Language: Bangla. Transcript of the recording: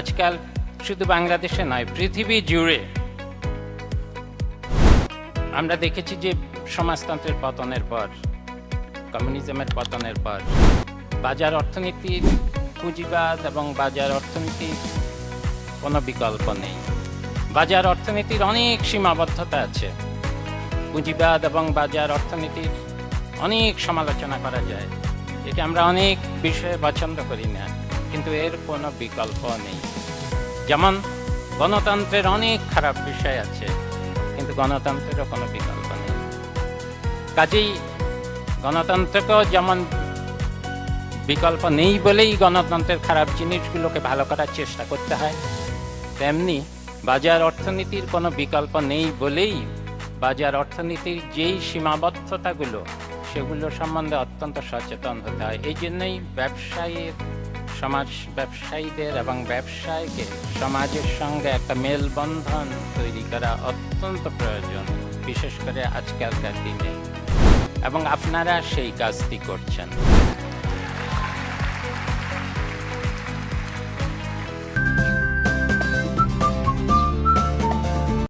আজকাল শুধু বাংলাদেশে নয়, পৃথিবী জুড়ে। আমরা দেখেছি যে সমাজতন্ত্রের পতনের পর, কমিউনিজমের পতনের পর, বাজার অর্থনীতির পুঁজিবাদ এবং বাজার অর্থনীতির কোনো বিকল্প নেই। বাজার অর্থনীতির অনেক সীমাবদ্ধতা আছে। পুঁজিবাদ এবং বাজার অর্থনীতির অনেক সমালোচনা করা যায় এটি আমরা অনেক বিষয়ে পছন্দ করি না। কিন্তু এর কোনো বিকল্প নেই। যেমন, গণতন্ত্রের অনেক খারাপ বিষয় আছে, কিন্তু গণতন্ত্রেরও কোনো বিকল্প নেই। কাজেই গণতন্ত্রকেও যেমন বিকল্প নেই বলেই গণতন্ত্রের খারাপ জিনিসগুলোকে ভালো করার চেষ্টা করতে হয়, তেমনি বাজার অর্থনীতির কোনো বিকল্প নেই বলেই বাজার অর্থনীতির যেই সীমাবদ্ধতাগুলো, সেগুলো সম্বন্ধে অত্যন্ত সচেতন হতে হয়। এই জন্যই ব্যবসায়ীর সমাজ ব্যবসায়ীদের এবং ব্যবসায়ীকে সমাজের সঙ্গে একটা মেলবন্ধন তৈরি করা অত্যন্ত প্রয়োজন, বিশেষ করে আজকালকার দিনে। এবং আপনারা সেই কাজটি করছেন।